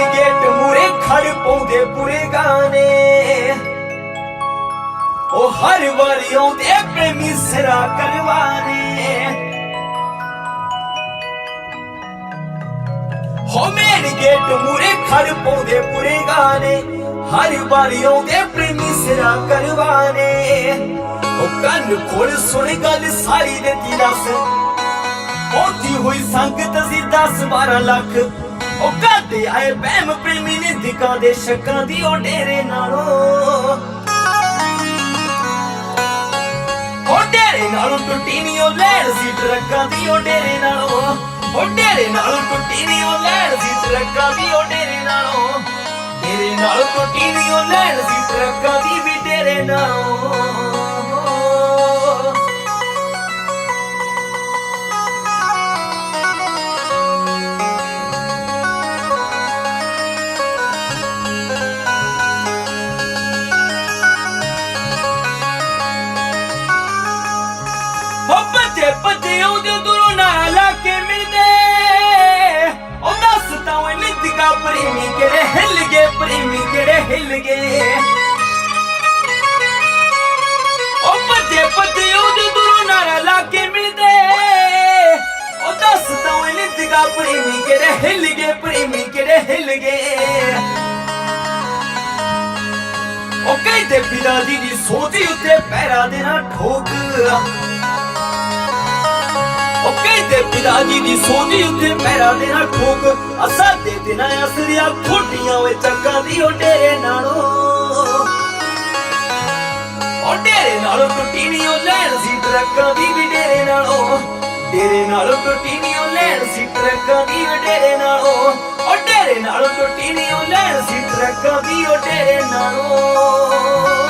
Gate ਮੂਰੇ ਖੜ ਪਾਉਂਦੇ ਪੂਰੇ ਗਾਣੇ। ਉਹ ਹਰ ਵਾਰੀ ਆਉਂਦੇ ਪ੍ਰੇਮੀ ਸਿਰਾ ਕਰਵਾਣੇ। ਹੋ ਮੇਰੇ ਗੇਟ ਮੂਰੇ ਖੜ ਪਾਉਂਦੇ ਪੂਰੇ ਗਾਣੇ। ਹਰ ਵਾਰੀ ਆਉਂਦੇ ਪ੍ਰੇਮੀ ਸਿਰਾ ਕਰਵਾਣੇ। ਉਹ ਕੰਨ ਖੋਲ, ਸੁਣ ਗੱਲ ਸਾਰੀ ਦੇ ਤੀਰਾ ਸੇ ਹੋਈ ਸੰਗਤ ਸੀ 10 12 ਲੱਖ। ਉਹ ਕਾਦੇ ਆਏ ਬਹਿਮ ਪ੍ਰੇਮੀ ਨੇ ਦੇ ਸ਼ੱਕਾਂ ਦੀ ਉਹ ਡੇਰੇ ਨਾਲੋਂ। ਉਹ ਡੇਰੇ ਨਾਲੋਂ ਟੁੱਟੀ ਨਹੀਂ ਉਹ ਲੈਣ ਸੀ ਟਰੱਕਾਂ ਦੀ, ਉਹ ਡੇਰੇ ਨਾਲੋਂ। ਉਹ ਡੇਰੇ ਨਾਲੋਂ ਟੁੱਟੀ ਨਹੀਂ ਉਹ ਲੈਣ ਸੀ ਟਰੱਕਾਂ ਦੀ, ਉਹ ਡੇਰੇ ਨਾਲੋਂ। ਡੇਰੇ ਨਾਲੋਂ ਟੁੱਟੀ ਨਹੀਂ ਉਹ ਲੈਣ ਸੀ ਟਰੱਕਾਂ ਦੀ, ਵੀ ਡੇਰੇ ਨਾਲੋਂ। ਭੱਜੇ ਭੱਜੇ ਉਹਦੇ ਦੂਰੋਂ ਨਾਲ ਲਾ ਕੇ ਮਿਲਦੇ। ਉਹ ਦੱਸ ਤਾਂ ਓਏ ਨਿੱਤਕਾ ਪ੍ਰੇਮੀ ਕਿਹੜੇ ਹਿੱਲ ਗਏ, ਪ੍ਰੇਮੀ ਕਿਹੜੇ ਹਿੱਲ ਗਏ। ਉਹ ਭੱਜੇ ਭੱਜੇ ਉਹਦੇ ਦੂਰੋਂ ਨਾਲ ਲਾ ਕੇ ਮਿਲਦੇ। ਉਹ ਦੱਸ ਤਾਂ ਓਏ ਨਿੱਤਕਾ ਪ੍ਰੇਮੀ ਕਿਹੜੇ ਹਿੱਲ ਗਏ, ਪ੍ਰੇਮੀ ਕਿਹੜੇ ਹਿੱਲ ਗਏ। ਉਹ ਕਹਿੰਦੇ ਪਿਤਾ ਜੀ ਦੀ ਸੋਝੀ ਉੱਤੇ ਪੈਰਾ ਦੇਣਾ ਠੋਕ। ਪਿਤਾ ਜੀ ਦੀ ਸੋਝੀ ਉੱਤੇ ਪੈਰਾ ਦੇਣਾ ਠੋਕ। ਅਸਾਂ ਦੇ ਦਿਨਾਂ ਅਸਰੀਆਂ ਖੋਟੀਆਂ ਓਏ ਚੱਕਾਂ ਦੀ ਉਹ ਡੇਰੇ ਨਾਲੋਂ। ਉਹ ਡੇਰੇ ਨਾਲੋਂ ਟੁੱਟੀ ਨਹੀਂ ਉਹ ਲੈਣ ਸੀ ਟਰੱਕਾਂ ਦੀ ਵੀ ਡੇਰੇ ਨਾਲੋਂ। ਡੇਰੇ ਨਾਲੋਂ ਟੁੱਟੀ ਨਹੀਂ ਉਹ ਲੈਣ ਸੀ ਟਰੱਕਾਂ ਦੀ ਵੀ ਡੇਰੇ ਨਾਲੋਂ। ਉਹ ਡੇਰੇ ਨਾਲੋਂ ਟੁੱਟੀ ਨਹੀਂ ਉਹ ਲੈਣ ਸੀ ਟਰੱਕਾਂ ਦੀ ਉਹ ਡੇਰੇ ਨਾਲੋਂ।